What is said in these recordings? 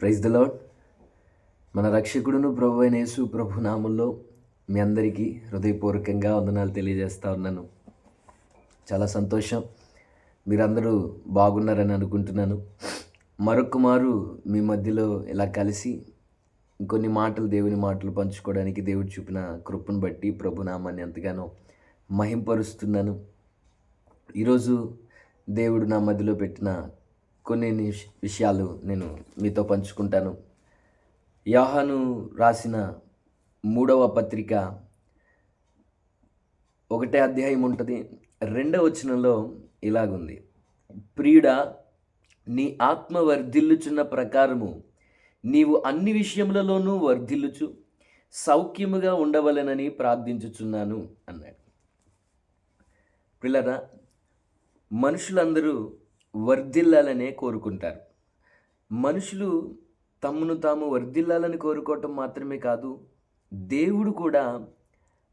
Praise the lord మన రక్షకుడును ప్రభు అయిన యేసు ప్రభు నామంలో మీ అందరికీ హృదయపూర్వకంగా వందనాలు తెలియజేస్తా ఉన్నాను. చాలా సంతోషం. మీరందరూ బాగున్నారని అనుకుంటున్నాను. మరొక మారు మీ మధ్యలో ఇలా కలిసి ఇంకొన్ని మాటలు దేవుని మాటలు పంచుకోవడానికి దేవుడు చూపిన కృపను బట్టి ప్రభు నామాన్ని ఎంతగానో మహింపరుస్తున్నాను. ఈరోజు దేవుడు నా మధ్యలో పెట్టిన కొన్ని విషయాలు నేను మీతో పంచుకుంటాను. యాహాను రాసిన మూడవ పత్రిక ఒకటే అధ్యాయం ఉంటుంది. రెండవ వచనంలో ఇలాగుంది. ప్రీడ నీ ఆత్మ వర్ధిల్లుచున్న ప్రకారము నీవు అన్ని విషయములలోనూ వర్ధిల్లుచు సౌఖ్యముగా ఉండవలెనని ప్రార్థించుచున్నాను అన్నాడు. పిల్లరా మనుషులందరూ వర్ధిల్లాలనే కోరుకుంటారు. మనుషులు తమను తాము వర్ధిల్లాలని కోరుకోవటం మాత్రమే కాదు దేవుడు కూడా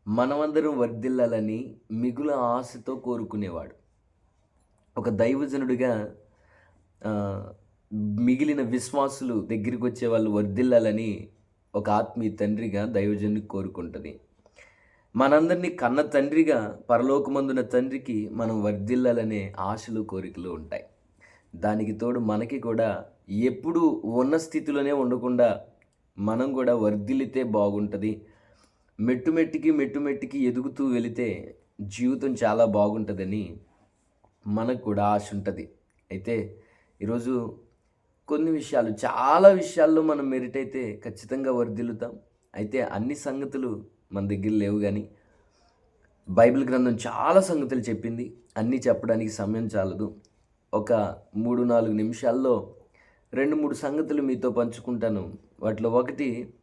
మనమందరం వర్ధిల్లాలని మిగుల ఆశతో కోరుకునేవాడు. ఒక దైవజనుడిగా మిగిలిన విశ్వాసులు దగ్గరికి వచ్చే వాళ్ళు వర్ధిల్లాలని ఒక ఆత్మీయ తండ్రిగా దైవజనుడికి కోరుకుంటుంది. మనందరినీ కన్న తండ్రిగా పరలోకమందున తండ్రికి మనం వర్ధిల్లాలనే ఆశలు కోరికలు ఉంటాయి. దానికి తోడు మనకి కూడా ఎప్పుడు ఉన్న స్థితిలోనే ఉండకుండా మనం కూడా వర్ధిల్లితే బాగుంటుంది. మెట్టు మెట్టుమెట్టికి మెట్టు ఎదుగుతూ వెళితే జీవితం చాలా బాగుంటుందని మనకు కూడా ఆశ ఉంటుంది. అయితే ఈరోజు కొన్ని విషయాలు చాలా విషయాల్లో మనం మెరిట్ అయితే ఖచ్చితంగా వర్ధిల్లుతాం. అయితే అన్ని సంగతులు మన దగ్గర లేవు కానీ బైబిల్ గ్రంథం చాలా సంగతులు చెప్పింది. అన్నీ చెప్పడానికి సమయం చాలదు. ఒక మూడు నాలుగు నిమిషాల్లో రెండు మూడు సంగతులు మీతో పంచుకుంటాను. వాటిలో ఒకటి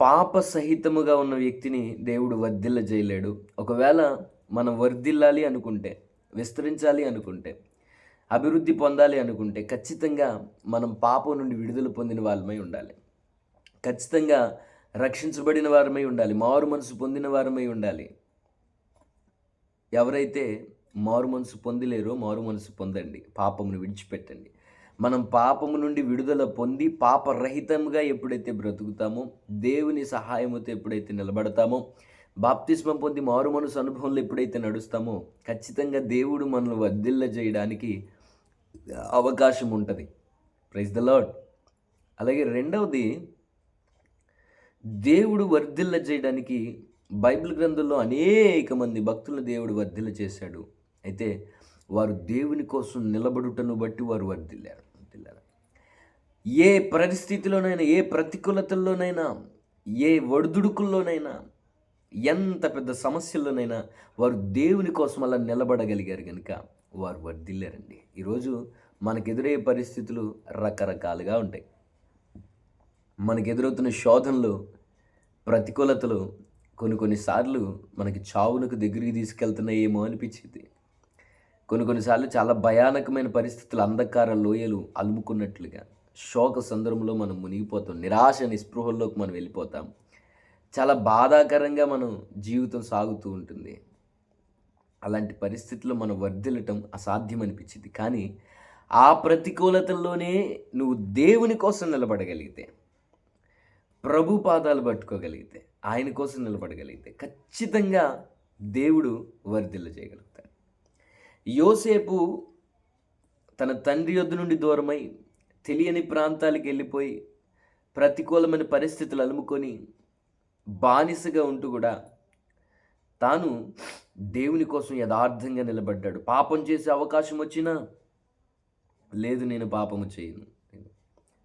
పాప సహితముగా ఉన్న వ్యక్తిని దేవుడు వర్ధిల్ల చేయలేడు ఒకవేళ మనం వర్ధిల్లాలి అనుకుంటే విస్తరించాలి అనుకుంటే అభివృద్ధి పొందాలి అనుకుంటే ఖచ్చితంగా మనం పాపం నుండి విడుదల పొందిన వాళ్ళమై ఉండాలి. ఖచ్చితంగా రక్షించబడిన వారమై ఉండాలి. మారు మనసు పొందిన వారమై ఉండాలి. ఎవరైతే మారు మనసు పొందలేరో మారు మనసు పొందండి. పాపమును విడిచిపెట్టండి. మనం పాపము నుండి విడుదల పొంది పాపరహితంగా ఎప్పుడైతే బ్రతుకుతామో దేవుని సహాయముతో ఎప్పుడైతే నిలబడతామో బాప్తిస్మం పొంది మారు మనసు అనుభవంలో ఎప్పుడైతే నడుస్తామో ఖచ్చితంగా దేవుడు మనల్ని వర్ధిల్ల చేయడానికి అవకాశం ఉంటుంది. ప్రైజ్ ద లాడ్ అలాగే రెండవది దేవుడు వర్ధిల్ల చేయడానికి బైబిల్ గ్రంథంలో అనేక మంది భక్తులను దేవుడు వర్ధిల్ల చేశాడు. అయితే వారు దేవుని కోసం నిలబడుటను బట్టి వారు వర్దిల్లారు వర్దిల్లారు ఏ పరిస్థితిలోనైనా ఏ ప్రతికూలతల్లోనైనా ఏ ఒడిదుడుకుల్లోనైనా ఎంత పెద్ద సమస్యల్లోనైనా వారు దేవుని కోసం అలా నిలబడగలిగారు కనుక వారు వర్దిల్లారండి ఈరోజు మనకు ఎదురయ్యే పరిస్థితులు రకరకాలుగా ఉంటాయి. మనకు ఎదురవుతున్న శోధనలు ప్రతికూలతలు కొన్ని కొన్నిసార్లు మనకి చావునకు దగ్గరికి తీసుకెళ్తున్నాయేమో అనిపించింది. కొన్ని కొన్నిసార్లు చాలా భయానకమైన పరిస్థితులు అంధకార లోయలు అలుముకున్నట్లుగా శోక సందర్భంలో మనం మునిగిపోతాం. నిరాశ నిస్పృహల్లోకి మనం వెళ్ళిపోతాం. చాలా బాధాకరంగా మనం జీవితం సాగుతూ ఉంటుంది. అలాంటి పరిస్థితుల్లో మనం వర్ధిల్లటం అసాధ్యం అనిపించింది కానీ ఆ ప్రతికూలతల్లోనే నువ్వు దేవుని కోసం నిలబడగలిగితే ప్రభు పాదాలు పట్టుకోగలిగితే ఆయన కోసం నిలబడగలిగితే ఖచ్చితంగా దేవుడు వర్ధిల్ల చేయగలుగుతాడు యోసేపు తన తండ్రి యొద్ద నుండి దూరమై తెలియని ప్రాంతాలకు వెళ్ళిపోయి ప్రతికూలమైన పరిస్థితులు అలుముకొని బానిసగా ఉంటూ కూడా తాను దేవుని కోసం యథార్థంగా నిలబడ్డాడు. పాపం చేసే అవకాశం వచ్చినా లేదు నేను పాపము చేయను.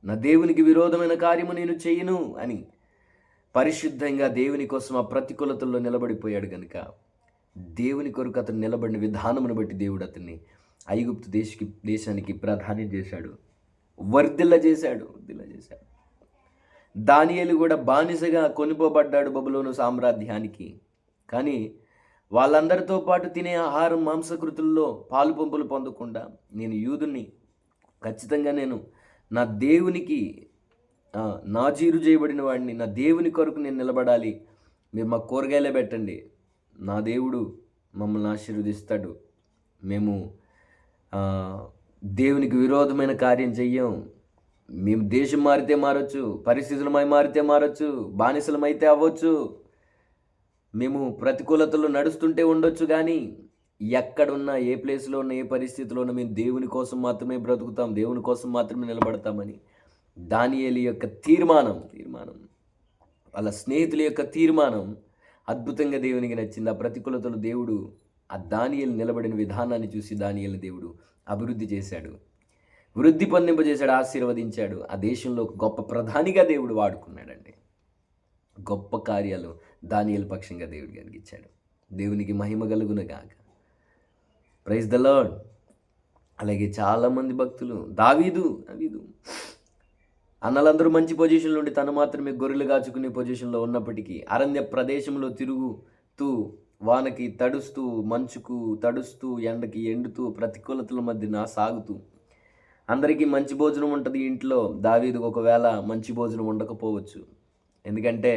నా దేవునికి విరోధమైన కార్యము నేను చేయను అని పరిశుద్ధంగా దేవుని కోసం ఆ ప్రతికూలతల్లో నిలబడిపోయాడు కనుక దేవుని కొరకు అతను నిలబడిన విధానమును బట్టి దేవుడు అతన్ని ఐగుప్తు దేశకి దేశానికి ప్రాధాన్యం చేశాడు. వర్ధిల్ల చేశాడు వర్ధిల్ల చేశాడు. దానియలు కూడా బానిసగా కొనిపోబడ్డాడు బబులోను సామ్రాజ్యానికి. కానీ వాళ్ళందరితో పాటు తినే ఆహారం మాంసకృతుల్లో పాలు పంపులు పొందకుండా నేను యూదుని ఖచ్చితంగా నేను నా దేవునికి నాజీరు చేయబడిన వాడిని నా దేవుని కొరకు నేను నిలబడాలి. మీరు మా కూరగాయలే పెట్టండి. నా దేవుడు మమ్మల్ని ఆశీర్వదిస్తాడు. మేము దేవునికి విరోధమైన కార్యం చెయ్యం. మేము దేశం మారితే మారచ్చు పరిస్థితులమై మారితే మారచ్చు బానిసలమైతే అవ్వచ్చు. మేము ప్రతికూలతలు నడుస్తుంటే ఉండొచ్చు కానీ ఎక్కడున్నా ఏ ప్లేస్లో ఉన్న ఏ పరిస్థితిలో ఉన్నా మేము దేవుని కోసం మాత్రమే బ్రతుకుతాం దేవుని కోసం మాత్రమే నిలబడతామని. దానియేలి యొక్క తీర్మానం తీర్మానం. వాళ్ళ స్నేహితుల యొక్క తీర్మానం అద్భుతంగా దేవునికి నచ్చింది. ఆ ప్రతికూలతలు దేవుడు ఆ దానియలు నిలబడిన విధానాన్ని చూసి దానియలు దేవుడు అభివృద్ధి చేశాడు. వృద్ధి పొందింపజేశాడు ఆశీర్వదించాడు. ఆ దేశంలో గొప్ప ప్రధానిగా దేవుడు వాడుకున్నాడండి. గొప్ప కార్యాలు దానియల పక్షంగా దేవుడు కలిగించాడు. దేవునికి మహిమ కలుగునగాక ప్రైజ్ ద లాడ్ అలాగే చాలామంది భక్తులు దావీదు దావీదు. అన్నలందరూ మంచి పొజిషన్లో ఉండి తను మాత్రమే గొర్రెలు కాచుకునే పొజిషన్లో ఉన్నప్పటికీ అరణ్య ప్రదేశంలో తిరుగుతూ వానకి తడుస్తూ మంచుకు తడుస్తూ ఎండకి ఎండుతూ ప్రతికూలతల మధ్యన సాగుతూ. అందరికీ మంచి భోజనం ఉంటుంది ఇంట్లో. దావీదు ఒకవేళ మంచి భోజనం ఉండకపోవచ్చు. ఎందుకంటే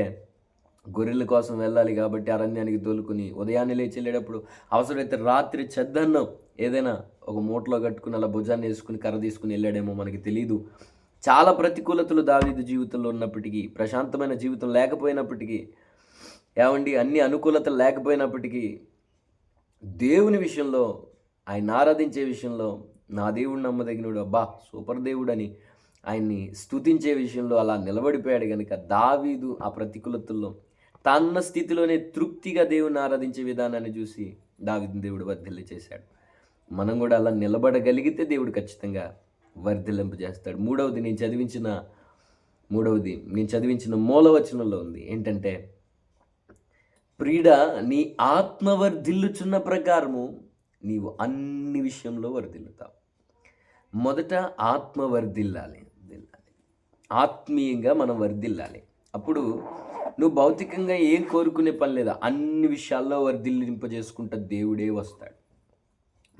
గొర్రెల కోసం వెళ్ళాలి కాబట్టి అరణ్యానికి తోలుకుని ఉదయాన్నే లేచి వెళ్ళేటప్పుడు అవసరమైతే రాత్రి చెద్దన్నం ఏదైనా ఒక మూటలో కట్టుకుని అలా భుజాన్ని వేసుకుని కర్ర తీసుకుని వెళ్ళాడేమో మనకి తెలియదు చాలా ప్రతికూలతలు దావీదు జీవితంలో ఉన్నప్పటికీ ప్రశాంతమైన జీవితం లేకపోయినప్పటికీ ఏమండి అన్ని అనుకూలతలు లేకపోయినప్పటికీ దేవుని విషయంలో ఆయన ఆరాధించే విషయంలో నా దేవుడు నమ్మదగినడు అబ్బా సూపర్ దేవుడు అని ఆయన్ని స్తుతించే విషయంలో అలా నిలబడిపోయాడు కనుక దావీదు ఆ ప్రతికూలతల్లో తన్న స్థితిలోనే తృప్తిగా దేవుని ఆరాధించే విధానాన్ని చూసి దావీదు దేవుడు వర్ధిల్లి చేశాడు. మనం కూడా అలా నిలబడగలిగితే దేవుడు ఖచ్చితంగా వర్ధిలింపు చేస్తాడు. మూడవది నేను చదివించిన మూడవది నేను చదివించిన మూలవచనంలో ఉంది. ఏంటంటే ప్రీడ నీ ఆత్మ వర్ధిల్లుచున్న ప్రకారము నీవు అన్ని విషయంలో వర్ధిల్లుతావు. మొదట ఆత్మ వర్ధిల్లాలి వర్ధిల్లాలి. ఆత్మీయంగా మనం వర్ధిల్లాలి. అప్పుడు నువ్వు భౌతికంగా ఏం కోరుకునే పని లేదా అన్ని విషయాల్లో వర్ధిల్లింపజేసుకుంటా దేవుడే వస్తాడు.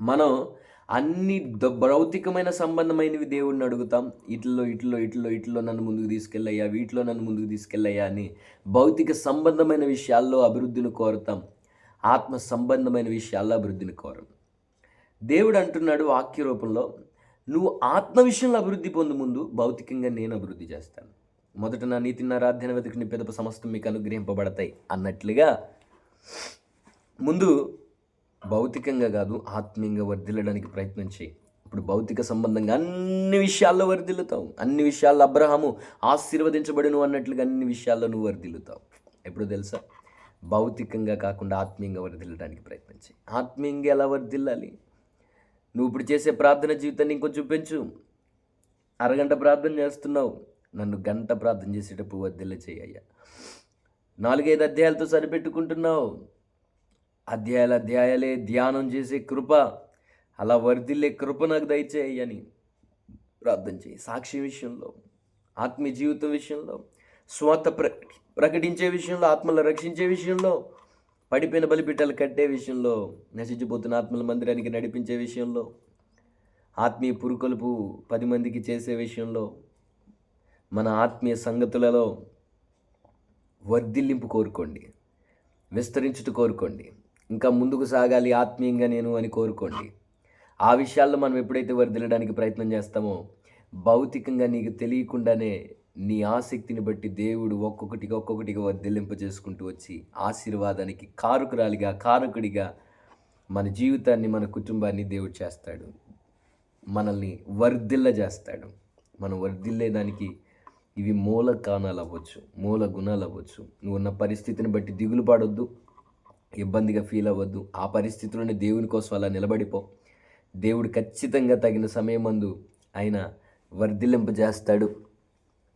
మనం అన్ని ద- భౌతికమైన సంబంధమైనవి దేవుడిని అడుగుతాం. ఇట్లో ఇట్లో ఇట్లో ఇట్లో నన్ను ముందుకు తీసుకెళ్ళయ్యా వీటిలో నన్ను ముందుకు తీసుకెళ్ళయ్యా అని భౌతిక సంబంధమైన విషయాల్లో అభివృద్ధిని కోరుతాం. ఆత్మ సంబంధమైన విషయాల్లో అభివృద్ధిని కోరం దేవుడు అంటున్నాడు వాక్య రూపంలో నువ్వు ఆత్మ విషయంలో అభివృద్ధి పొందు ముందు భౌతికంగా నేను అభివృద్ధి చేస్తాను. మొదట నా నీతి నారాధ్యన వెతుకుని పెదప సమస్తం మీకు అనుగ్రహింపబడతాయి అన్నట్లుగా ముందు భౌతికంగా కాదు ఆత్మీయంగా వర్ధిల్లడానికి ప్రయత్నం చేయి. ఇప్పుడు భౌతిక సంబంధంగా అన్ని విషయాల్లో వర్ధిల్లుతావు. అన్ని విషయాల్లో అబ్రహము ఆశీర్వదించబడిను అన్నట్లుగా అన్ని విషయాల్లో నువ్వు వర్ధిల్లుతావు. ఎప్పుడు తెలుసా? భౌతికంగా కాకుండా ఆత్మీయంగా వర్ధిల్లడానికి ప్రయత్నం చేయి. ఆత్మీయంగా ఎలా వర్ధిల్లాలి? నువ్వు ఇప్పుడు చేసే ప్రార్థన జీవితాన్ని ఇంకొంచెం పెంచు. అరగంట ప్రార్థన చేస్తున్నావు. నన్ను గంట ప్రార్థన చేసేటప్పుడు వర్ధిల్ల చేయ్యా నాలుగైదు అధ్యాయాలతో సరిపెట్టుకుంటున్నావు. అధ్యాయాల అధ్యాయాలే ధ్యానం చేసే కృప అలా వర్ధిల్లే కృప నాకు దయచేయని ప్రార్థన చేయి. సాక్షి విషయంలో ఆత్మీయ జీవితం విషయంలో స్వాత ప్ర ప్రకటించే విషయంలో ఆత్మలు రక్షించే విషయంలో పడిపోయిన బలిపీఠాలు కట్టే విషయంలో నశించిపోతున్న ఆత్మల మందిరానికి నడిపించే విషయంలో ఆత్మీయ పురుకొలుపు పది మందికి చేసే విషయంలో మన ఆత్మీయ సంగతులలో వర్ధిల్లింపు కోరుకోండి విస్తరించుట కోరుకోండి. ఇంకా ముందుకు సాగాలి ఆత్మీయంగా నేను అని కోరుకోండి. ఆ విషయాల్లో మనం ఎప్పుడైతే వర్ధిల్లడానికి ప్రయత్నం చేస్తామో భౌతికంగా నీకు తెలియకుండానే నీ ఆసక్తిని బట్టి దేవుడు ఒక్కొక్కటిగా ఒక్కొక్కటిగా వర్ధిల్లింప చేసుకుంటూ వచ్చి ఆశీర్వాదానికి కారుకురాలిగా కారకుడిగా మన జీవితాన్ని మన కుటుంబాన్ని దేవుడు చేస్తాడు. మనల్ని వర్ధిల్ల చేస్తాడు. మనం వర్ధిల్లేదానికి ఇవి మూల కాణాలు అవ్వచ్చు మూల గుణాలు అవ్వచ్చు. నువ్వు ఉన్న పరిస్థితిని బట్టి దిగులు పడొద్దు. ఇబ్బందిగా ఫీల్ అవ్వద్దు. ఆ పరిస్థితిలోనే దేవుని కోసం అలా నిలబడిపో. దేవుడు ఖచ్చితంగా తగిన సమయమందు ఆయన వర్ధిల్లింపజేస్తాడు.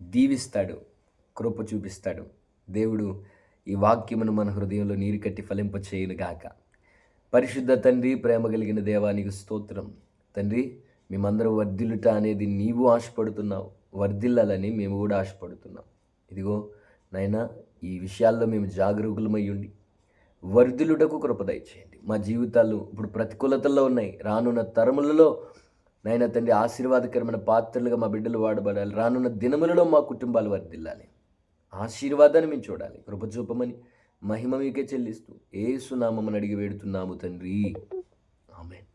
దీవిస్తాడు. కృప చూపిస్తాడు. దేవుడు ఈ వాక్యమును మన హృదయంలో నీరు కట్టి ఫలింప గాక పరిశుద్ధ తండ్రి ప్రేమ కలిగిన దేవానికి స్తోత్రం. తండ్రి మేమందరం వర్ధిల్లుట అనేది నీవు ఆశపడుతున్నావు. వర్ధిల్లాలని మేము కూడా ఆశపడుతున్నాం. ఇదిగో నాయనా ఈ విషయాల్లో మేము జాగరూకులమై ఉండి వర్ధిల్లుటకు కృప దయచేయండి. మా జీవితాలు ఇప్పుడు ప్రతికూలతల్లో ఉన్నాయి. రానున్న తరములలో నాయన తండ్రి ఆశీర్వాదకరమైన పాత్రలుగా మా బిడ్డలు వాడబడాలి. రానున్న దినములలో మా కుటుంబాలు వర్ధిల్లాలి ఆశీర్వాదాన్ని మేము చూడాలి. కృపచూపమని మహిమ మీకే చెల్లిస్తూ ఏసునామని అడిగి వేడుతున్నాము తండ్రి. ఆమెన్.